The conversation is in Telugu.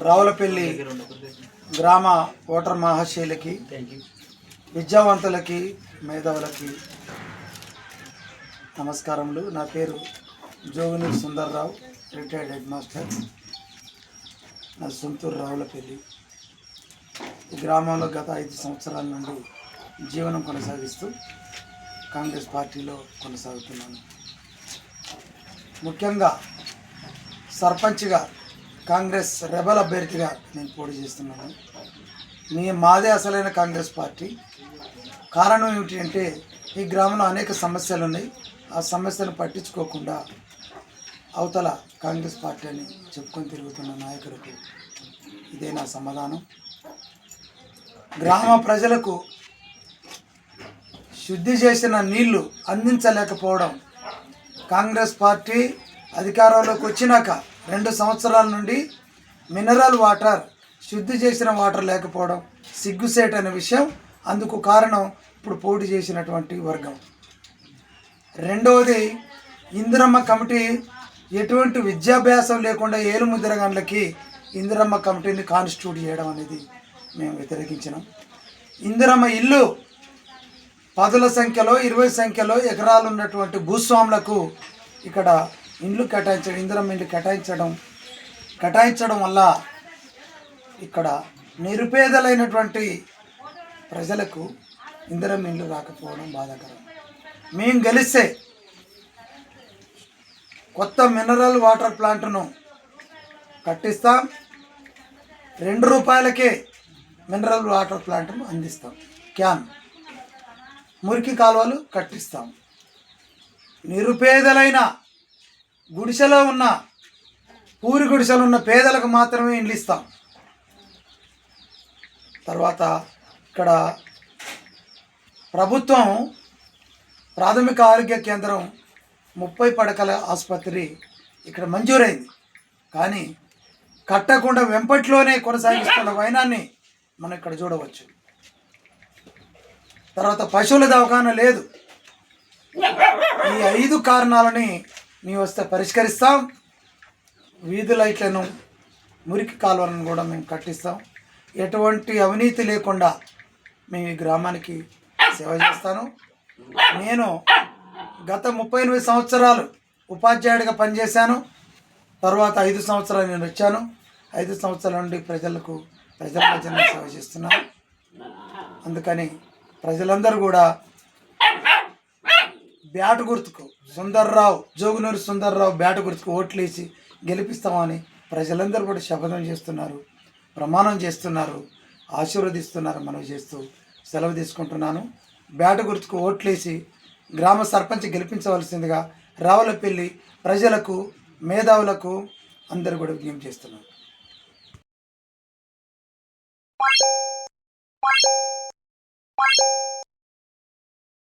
రావులపల్లి గ్రామ ఓటర్ మహాశైలకి విద్యావంతులకి మేధావులకి నమస్కారములు. నా పేరు Joguni Sundarrao retired head master. నా సొంతూరు రావులపల్లి. ఈ గ్రామంలో గత ఐదు సంవత్సరాల నుండి జీవనం కొనసాగిస్తూ కాంగ్రెస్ పార్టీలో కొనసాగుతున్నాను. ముఖ్యంగా సర్పంచ్గా కాంగ్రెస్ రెబల్ అభ్యర్థిగా నేను పోటీ చేస్తున్నాను. మీ మాదే అసలైన కాంగ్రెస్ పార్టీ. కారణం ఏమిటి అంటే ఈ గ్రామంలో అనేక సమస్యలు ఉన్నాయి ఆ సమస్యను పట్టించుకోకుండా అవతల కాంగ్రెస్ పార్టీ అని చెప్పుకొని తిరుగుతున్న నాయకులకు ఇదే నా సమాధానం. గ్రామ ప్రజలకు శుద్ధి చేసిన నీళ్ళు అందించలేకపోవడం కాంగ్రెస్ పార్టీ అధికారంలోకి వచ్చినాక రెండు సంవత్సరాల నుండి మినరల్ వాటర్ శుద్ధి చేసిన వాటర్ లేకపోవడం సిగ్గుసేట్ అనే విషయం అందుకు కారణం ఇప్పుడు పోటీ చేసినటువంటి వర్గం. రెండవది ఇందిరమ్మ కమిటీ ఎటువంటి విద్యాభ్యాసం లేకుండా ఏలుముద్రగాండ్లకి ఇందిరమ్మ కమిటీని కాన్స్టిట్యూట్ చేయడం అనేది మేము వ్యతిరేకించినాం. ఇందిరమ్మ ఇల్లు పదుల సంఖ్యలో ఇరవై సంఖ్యలో ఎకరాలు ఉన్నటువంటి భూస్వాములకు ఇక్కడ ఇండ్లు కేటాయించడం ఇందిరమ్మ ఇండ్లు కేటాయించడం కేటాయించడం వల్ల ఇక్కడ నిరుపేదలైనటువంటి ప్రజలకు ఇందిరమ్మ ఇండ్లు రాకపోవడం బాధాకరం. మేము గెలిస్తే కొత్త మినరల్ వాటర్ ప్లాంట్ను కట్టిస్తాం. రెండు రూపాయలకే మినరల్ వాటర్ ప్లాంట్ను అందిస్తాం. క్యాన్ మురికి కాలువలు కట్టిస్తాం. నిరుపేదలైన గుడిసెలో ఉన్న పూరి గుడిసెలో ఉన్న పేదలకు మాత్రమే ఇండ్లు ఇస్తాం. తర్వాత ఇక్కడ ప్రభుత్వం ప్రాథమిక ఆరోగ్య కేంద్రం ముప్పై పడకల ఆసుపత్రి ఇక్కడ మంజూరైంది. కానీ కట్టకుండా వెంపట్లోనే కొనసాగిస్తున్న వైనాన్ని మనం ఇక్కడ చూడవచ్చు. తర్వాత పశువుల దవాఖాన లేదు. ఈ ఐదు కారణాలని మేము వస్తే పరిష్కరిస్తాం. వీధి లైట్లను మురికి కాలువలను కూడా మేము కట్టిస్తాం. ఎటువంటి అవినీతి లేకుండా మేము ఈ గ్రామానికి సేవ చేస్తాను. నేను గత ముప్పై ఎనిమిది సంవత్సరాలు ఉపాధ్యాయుడిగా పనిచేశాను. తర్వాత ఐదు సంవత్సరాలు నేను వచ్చాను. ఐదు సంవత్సరాల నుండి ప్రజలకు ప్రజల ప్రజలను సేవ చేస్తున్నాను. అందుకని ప్రజలందరూ కూడా బ్యాటు గుర్తుకు. సుందర్రావు జోగునూరు సుందర్రావు బ్యాటు గుర్తుకు ఓట్లేసి గెలిపిస్తామని ప్రజలందరూ కూడా శపథం చేస్తున్నారు ప్రమాణం చేస్తున్నారు ఆశీర్వదిస్తున్నారు మనవి చేస్తూ సెలవు తీసుకుంటున్నాను. బ్యాటు గుర్తుకు ఓట్లేసి గ్రామ సర్పంచ్ గెలిపించవలసిందిగా రావులపల్లి ప్రజలకు మేధావులకు అందరూ కూడా విజ్ఞప్తి చేస్తున్నారు